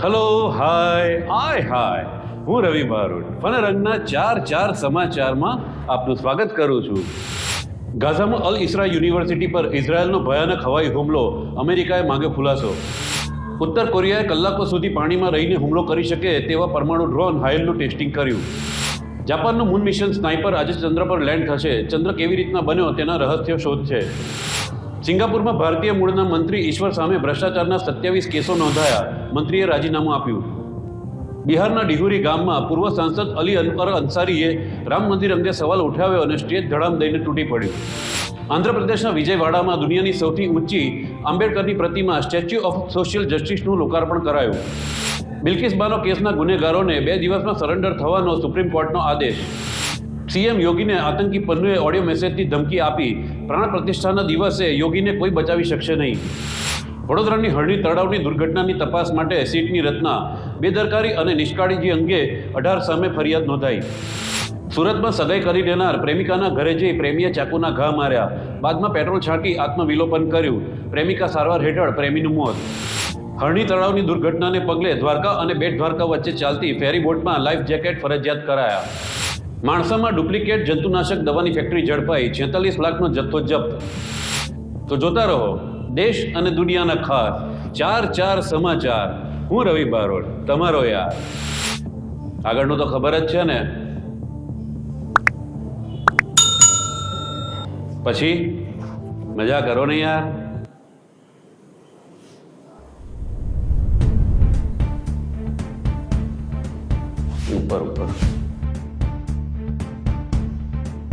Hello hi હાય હાય હું રવિ બારોટ ફનરંગના ચાર ચાર સમાચારમાં આપનું સ્વાગત કરું છું. ગાઝામાં અલ ઇસરા યુનિવર્સિટી પર ઇઝરાયલનો ભયાનક હવાઈ હુમલો. અમેરિકાએ માંગ્યો ખુલાસો. ઉત્તર કોરિયાએ કલાકો સુધી પાણીમાં રહીને હુમલો કરી શકે તેવા પરમાણુ ડ્રોન હાઇલનું ટેસ્ટિંગ કર્યું. જાપાનનું મૂન મિશન સ્નાઇપર આજે ચંદ્ર પર લેન્ડ થશે. ચંદ્ર કેવી રીતના બન્યો તેના રહસ્ય શોધ છે. સિંગાપુરમાં ભારતીય મૂળના મંત્રી ઈશ્વર સામે ભ્રષ્ટાચારના સત્યાવીસ કેસો નોંધાયા. મંત્રીએ રાજીનામું આપ્યું. બિહારના ડિહુરી ગામમાં પૂર્વ સાંસદ અલી અનવર અંસારીએ રામ મંદિર અંગે સવાલ ઉઠાવ્યો અને સ્ટેજ ધડામ દઈને તૂટી પડ્યું. આંધ્રપ્રદેશના વિજયવાડામાં દુનિયાની સૌથી ઊંચી આંબેડકરની પ્રતિમા સ્ટેચ્યુ ઓફ સોશિયલ જસ્ટિસનું લોકાર્પણ કરાયું. બિલ્કિસ બાનો કેસના ગુનેગારોને બે દિવસમાં સરેન્ડર થવાનો સુપ્રીમ કોર્ટનો આદેશ. સીએમ યોગીને આતંકી પન્નુએ ઓડિયો મેસેજની ધમકી આપી. પ્રાણ પ્રતિષ્ઠાના દિવસે યોગીને કોઈ બચાવી શકશે નહીં. વડોદરાની હરણી તળાવની દુર્ઘટનાની તપાસ માટે સીટની રચના બેદરકારી અને નિષ્કાળીજી અંગે અઢાર સામે ફરિયાદ નોંધાઈ. સુરતમાં સગાઈ કરી દેનાર પ્રેમિકાના ઘરે જઈ પ્રેમીએ ચાકુના ઘા માર્યા. બાદમાં પેટ્રોલ છાંટી આત્મવિલોપન કર્યું. પ્રેમિકા સારવાર હેઠળ પ્રેમીનું મોત. હરણી તળાવની દુર્ઘટનાને પગલે દ્વારકા અને બેટ દ્વારકા વચ્ચે ચાલતી ફેરી બોટમાં લાઈફ જેકેટ ફરજિયાત કરાયા. માણસામાં ડુપ્લિકેટ જંતુનાશક દવાની ફેક્ટરી ઝડપાઈ, છેતાલીસ લાખનો જથ્થો જપ્ત. તો જોતા રહો, દેશ અને દુનિયાના ખાસ ચાર ચાર સમાચાર. હું રવિ બારોડ, તમારો યાર. આગળનું તો ખબર જ છે ને. પછી? મજા કરો ને યાર. ઉપર ઉપર.